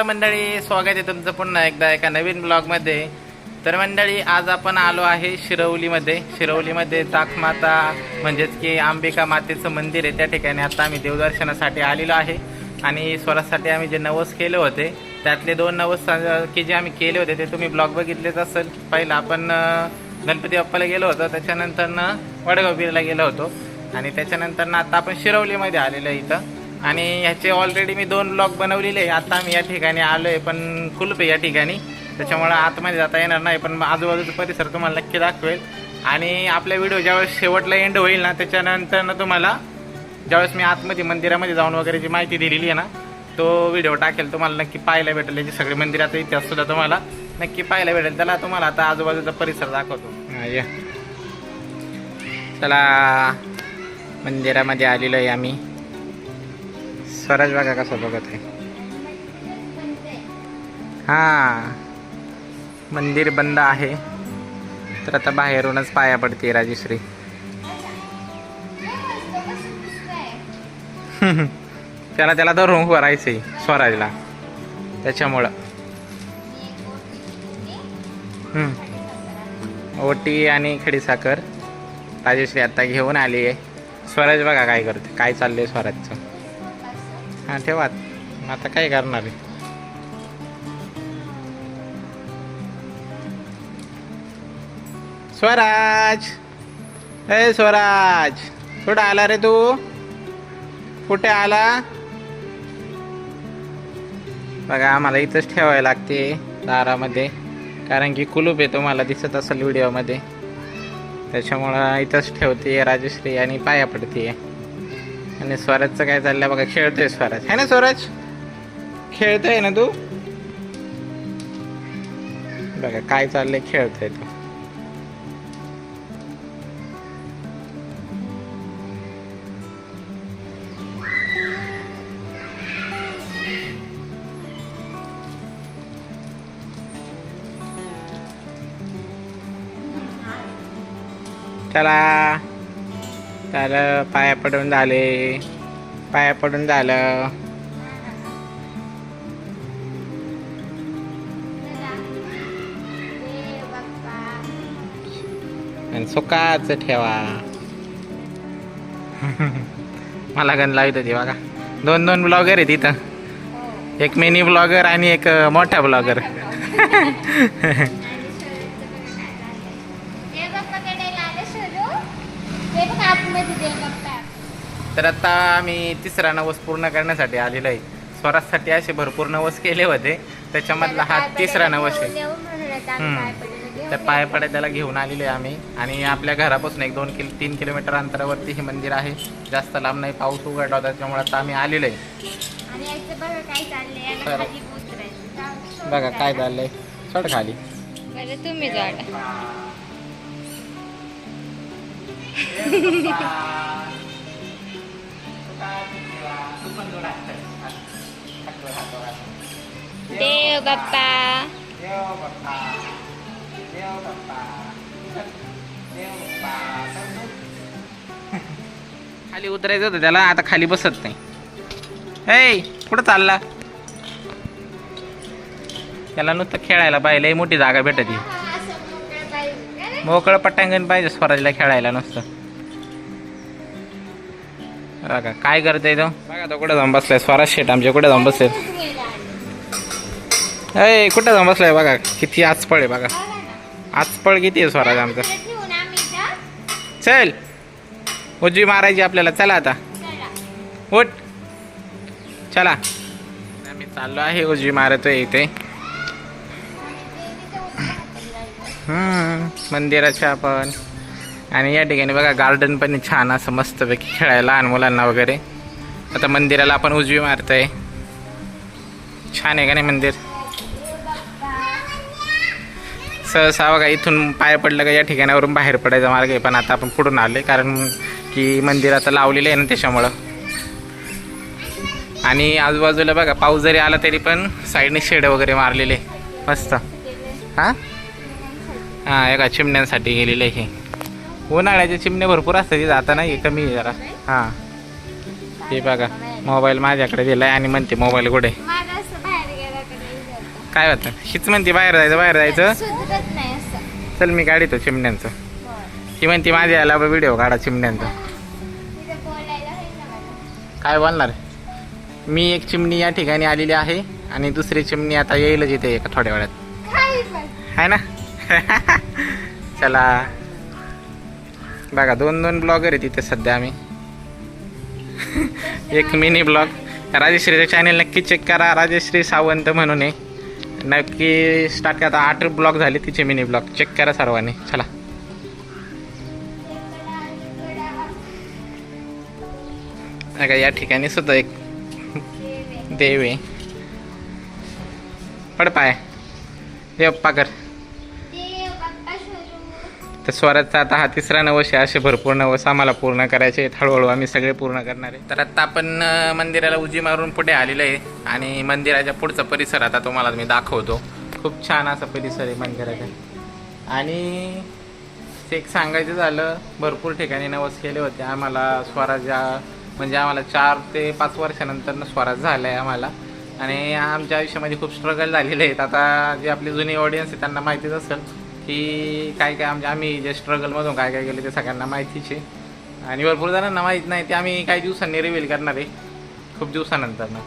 नमस्कार मंडळी स्वागत आहे तुमचं पुन्हा एकदा एका नवीन ब्लॉगमध्ये. तर मंडळी आज आपण आलो आहे शिरवलीमध्ये. शिरवलीमध्ये ताकमाता म्हणजेच की अंबिका मातेचं मंदिर आहे. त्या ठिकाणी आता आम्ही देवदर्शनासाठी आलेलो आहे. आणि स्वरासाठी आम्ही जे नवस केले होते त्यातले दोन नवस की जे आम्ही केले होते ते तुम्ही ब्लॉग बघितलेच असेल. पहिलं आपण गणपती बाप्पाला गेलो होतो. त्याच्यानंतर ना वडगाव बीरला गेलो होतो. आणि त्याच्यानंतरनं आता आपण शिरवलीमध्ये आलेलो आहे इथं. आणि ह्याचे ऑलरेडी मी दोन ब्लॉक बनवलेले आता आम्ही या ठिकाणी आलो आहे पण कुलूप आहे या ठिकाणी. त्याच्यामुळं आतमध्ये जाता येणार नाही पण आजूबाजूचा परिसर तुम्हाला नक्की दाखवेल. आणि आपला व्हिडिओ ज्यावेळेस शेवटला एंड होईल ना त्याच्यानंतर ना तुम्हाला ज्यावेळेस मी आतमध्ये मंदिरामध्ये जाऊन वगैरे जी माहिती दिलेली आहे ना तो व्हिडिओ टाकेल. तुम्हाला नक्की पाहायला भेटेल. याची सगळे मंदिराचा इतिहास सुद्धा तुम्हाला नक्की पाहायला भेटेल. त्याला तुम्हाला आता आजूबाजूचा परिसर दाखवतो. या. चला मंदिरामध्ये आलेलो आहे आम्ही. स्वराज बघा कसं बघत आहे. हा. मंदिर बंद आहे. तर आता बाहेरूनच पाया पडते राजेश्री. त्याला त्याला धरून उभं राहायचंय स्वराजला. त्याच्यामुळं. ओटी आणि खडीसाखर. राजेश्री आता घेऊन आली आहे स्वराज बघा काय करते काय चाललंय स्वराजचं. हा ठेवा. आता काय करणार आहे? स्वराज! ए स्वराज! कुठं आला रे तू? कुठे आला? बघा आम्हाला इथंच ठेवायला लागते दारामध्ये. कारण की कुलूप आहे तुम्हाला दिसत असेल व्हिडिओमध्ये. त्याच्यामुळं इथंच ठेवते राजश्री आणि पाया पडते आणि स्वराजचं काय चाललंय बघा खेळतोय स्वराज. है ना स्वराज? खेळतोय ना तू? बघा काय चाललंय खेळतोय तू. चला. झालं पाया पडून झाले. पाया पडून झालं. आणि सुकाच ठेवा. मला गण लावित होती बघा. दोन दोन ब्लॉगर आहे तिथं एक मिनी ब्लॉगर आणि एक मोठा ब्लॉगर तर आता आम्ही तिसरा नवस पूर्ण करण्यासाठी आलेलो आहे. स्वराजसाठी असे भरपूर नवस केले होते. त्याच्यामधला हा तिसरा नवस आहे. तर पाय पडा त्याला घेऊन आलेलो आहे आम्ही. आणि आपल्या घरापासून एक दोन किलो तीन किलोमीटर अंतरावरती हे मंदिर आहे. जास्त लांब नाही पाऊस उघडला होता त्याच्यामुळे आता आम्ही आलेलो आहे. बघा काय चाललंय. चढ खाली. बरं तुम्ही जाड. देव बाप्पा खाली उतरायचं होतं त्याला आता खाली बसत नाही. ऐ कुठं चालला? त्याला नुसतं खेळायला पाहिजे मोठी जागा भेटती. मोकळं पटांगण पाहिजे स्वराजला खेळायला नुसतं. बघा काय करतोय तो? बघा तो कुठे जाऊन बसलाय. स्वराज शेट आमच्या कुठे जाऊन बसले अय कुठे जाऊन बसलाय बघा? किती आचपळ आहे बघा. आचपळ किती आहे स्वराज आमचा? चल. उजवी मारायची आपल्याला. चला आता. उठ. चला. आम्ही चाललो आहे उजवी मारतोय इथे. हम्म, मंदिराच्या आपण. आणि या ठिकाणी बघा गार्डन पण छान असं मस्तपैकी खेळायला लहान मुलांना वगैरे. आता मंदिराला आपण उजवी मारतोय. छान आहे का नाही मंदिर? सहसा बघा इथून पाय पडलं का या ठिकाणावरून बाहेर पडायचा मार्ग आहे पण आता आपण पुढून आले कारण की मंदिर आता लावलेलं आहे ना त्याच्यामुळं. आणि आजूबाजूला बघा पाऊस जरी आला तरी पण साईडने शेड वगैरे मारलेले मस्त. हां? हां एका चिमण्यांसाठी गेलेलं हे उन्हाळ्याचे चिमणे भरपूर असतात तिथं आता नाही कमी आहे जरा. हां. हे बघा मोबाईल माझ्याकडे दिलाय आणि म्हणते मोबाईल कुठे? काय होतं? हीच म्हणते बाहेर जायचं बाहेर जायचं. चल मी काढितो चिमण्यांचं. ही म्हणते माझ्या याला व्हिडिओ काढा चिमण्यांचा. काय बोलणार? मी एक चिमणी या ठिकाणी आलेली आहे आणि दुसरी चिमणी आता येईलच इथे एका थोड्या वेळात. आहे ना? चला. बघा दोन दोन ब्लॉगर आहे तिथे सध्या आम्ही. एक मिनी ब्लॉग राजेश्रीचं चॅनेल नक्की चेक करा. राजेश्री सावंत म्हणून आहे. नक्की स्टार्ट करा. आता आठ ब्लॉग झाले तिचे मिनी ब्लॉग चेक करा सर्वांनी. चला. बघा या ठिकाणी सुद्धा एक देव आहे. पड पाय. देव कर तर स्वराजचा आता हा तिसरा नवस आहे असे भरपूर नवस आम्हाला पूर्ण करायचे आहेत. हळूहळू आम्ही सगळे पूर्ण करणार आहे. तर आत्ता आपण मंदिराला उजी मारून पुढे आलेलो आहे आणि मंदिराच्या पुढचा परिसर आता तुम्हाला मी दाखवतो. खूप छान असा परिसर आहे मंदिराचा. आणि एक सांगायचं झालं भरपूर ठिकाणी नवस केले होते. आम्हाला स्वराज्या म्हणजे आम्हाला चार ते पाच वर्षानंतर स्वराज झाला आहे आम्हाला. आणि आमच्या आयुष्यामध्ये खूप स्ट्रगल झालेले आहेत. आता जे आपली जुनी ऑडियन्स आहे त्यांना माहितीच असेल. की काय काय म्हणजे आम्ही जे स्ट्रगलमधून काय काय केले ते सगळ्यांना माहितीच आहे. आणि भरपूर जणांना माहीत नाही ते आम्ही काही दिवसांनी रिव्हील करणार आहे. खूप दिवसानंतर ना.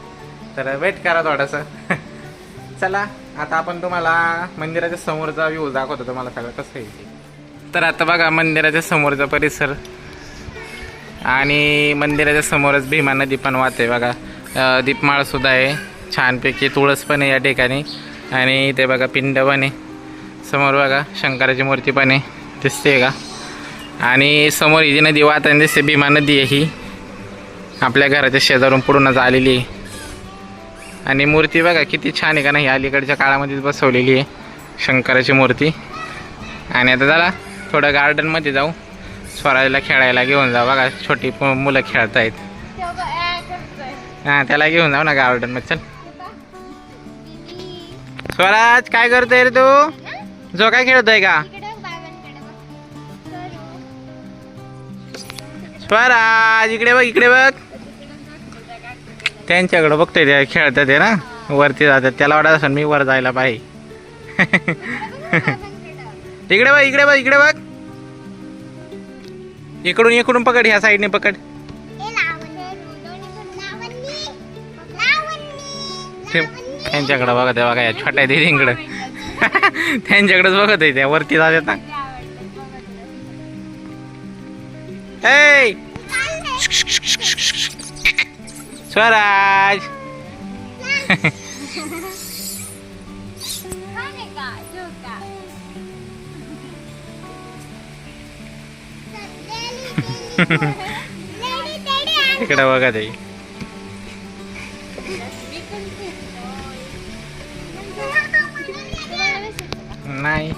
तर वेट करा थोडंसं. चला आता आपण तुम्हाला मंदिराच्या समोरचा व्ह्यू दाखवतो तुम्हाला सगळं कसं आहे तर आता बघा मंदिराच्या समोरचा परिसर. आणि मंदिराच्या समोरच भीमा नदी पण वाहते बघा. दीपमाळसुद्धा आहे. छानपैकी तुळस पण आहे या ठिकाणी. आणि ते बघा पिंड पण आहे. समोर बघा शंकराची मूर्ती पण आहे दिसते का? आणि समोर ही जी नदी वाहताना दिसते भीमा नदी आहे ही. आपल्या घराच्या शेजारून पुढूनच आलेली आहे. आणि मूर्ती बघा किती छान आहे का नाही अलीकडच्या काळामध्येच बसवलेली आहे शंकराची मूर्ती. आणि आता चला थोडं गार्डनमध्ये जाऊ. स्वराजला खेळायला घेऊन जाऊ बघा छोटी मुलं खेळत आहेत हां त्याला घेऊन जाऊ ना गार्डनमध्ये चल. स्वराज काय करतोय रे तू? जो काय खेळतोय का? बघ, बघ. स्वराज इकडे बघ इकडे बघ. त्यांच्याकडं बघतोय ते खेळतात ते ना. वरती जातात. त्याला वाटत असेल मी वर जायला पाहिजे. बाबांकडे. इकडे बघ इकडे बघ इकडे बघ. इकडून इकडून पकड ह्या साईडने पकड. ते त्यांच्याकडं बघत आहे बघा या छोट्या दिदींकडं. त्यांच्याकडेच बघत आहे त्या वरती जातात ना. ए स्वराज. इकडे बघत आहे. नाही.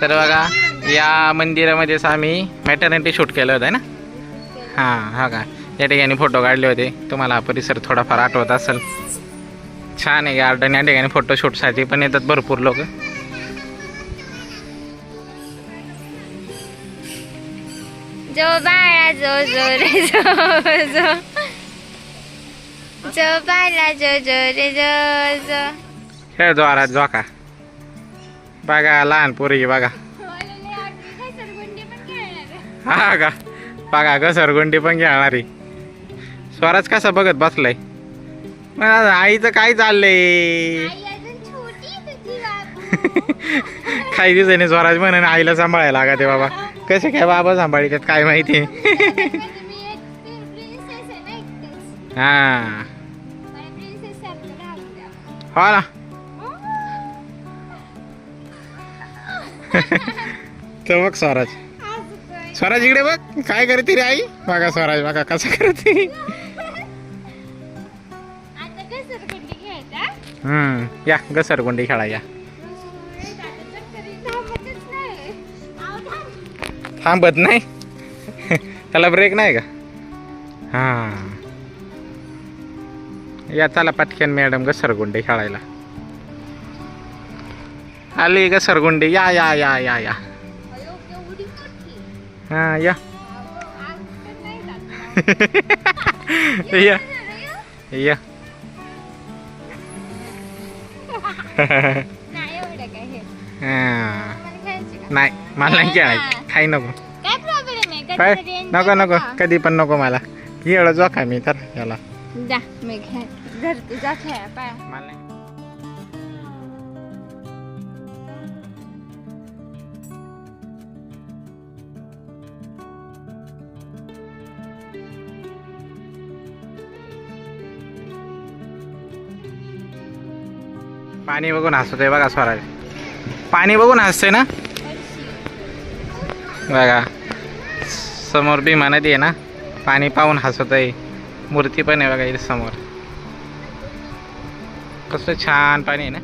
तर बघा या मंदिरामध्येच आम्ही मॅटर्निटी शूट केलं होतं ना? हां हा का? या ठिकाणी फोटो काढले होते. तुम्हाला हा परिसर थोडाफार आठवत असेल. छान आहे गार्डन या ठिकाणी फोटोशूटसाठी पण येतात भरपूर लोक. जो बाळा जो जो रे जो जो. जो बाळा जो जो रे जो जो. खेळ द्वारात जोका बघा लहान पोरी बघा. हा का? बघा घसरगुंडी पण खेळणारी. स्वराज कसा बघत बसलाय? मग आता आईचं काय चाललंय? काही दिवसांनी स्वराज म्हणून आईला सांभाळायला लागा ते बाबा. कसे काय बाबा सांभाळतात काय माहिती? हा. हो ना. तर बघ स्वराज. स्वराज इकडे बघ. काय करते रे आई? बघा स्वराज बघा कसं करते. हम्म या घसरगुंडी खेळा या. थांबत नाही. त्याला ब्रेक नाही का? हा. या चला पटकन मॅडम घसरगुंडी खेळायला. आली घसरगुंडी या या या या या. हा या. या. या. नाही का? मला नाही खेळायचं काही नको. काय नको नको. कधी पण नको मला. खेळ जोखा मी तर याला. मला पाणी बघून हसतोय बघा स्वराज. पाणी बघून हसतोय ना? बघा. समोर बी नदी आहे ना पाणी पाहून हसत आहे मूर्ती पण आहे बघा इथे समोर. कसं छान पाणी आहे ना?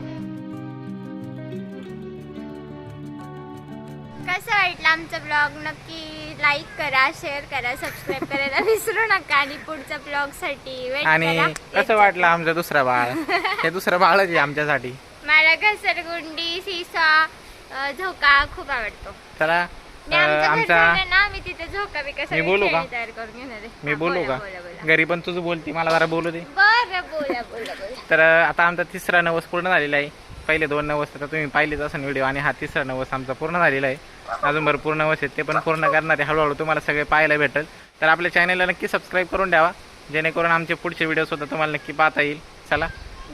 कसं वाटलं आमचा ब्लॉग नक्की लाईक करा शेअर करा सबस्क्राईब करायला विसरू नका. आणि पुढच्या ब्लॉगसाठी वेट आणि करा कसं वाटलं आमचं दुसरं बाळ? हे दुसरं बाळच आहे आमच्यासाठी. मला घसरगुंडी सीसा अं, झोका खूप आवडतो. चला अं, आमचं घर आमचा झालं ना मी तिथे झोका सगळे बोलू का? तयार करून घेणार आहे. मी हा, बोलू बोला, का? बोला, बोला. घरी पण तुझं बोलती मला जरा बोलू दे. बरं बोला बोला बोला. तर अं, आता आमचा तिसरा नवस पूर्ण झालेला आहे. पहिले दोन नवस तर तुम्ही पाहिलेच असेल व्हिडिओ आणि हा तिसरा नवस आमचा पूर्ण झालेला आहे. अजून भरपूर नवस आहेत ते पण पूर्ण करणार आहे. हळूहळू तुम्हाला सगळे पाहायला भेटेल. तर आपल्या चॅनलला नक्की सबस्क्राईब करून द्यावा जेणेकरून आमचे पुढचे व्हिडिओ सुद्धा तुम्हाला नक्की पाहता येईल. चला.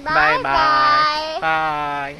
Bye bye. बाय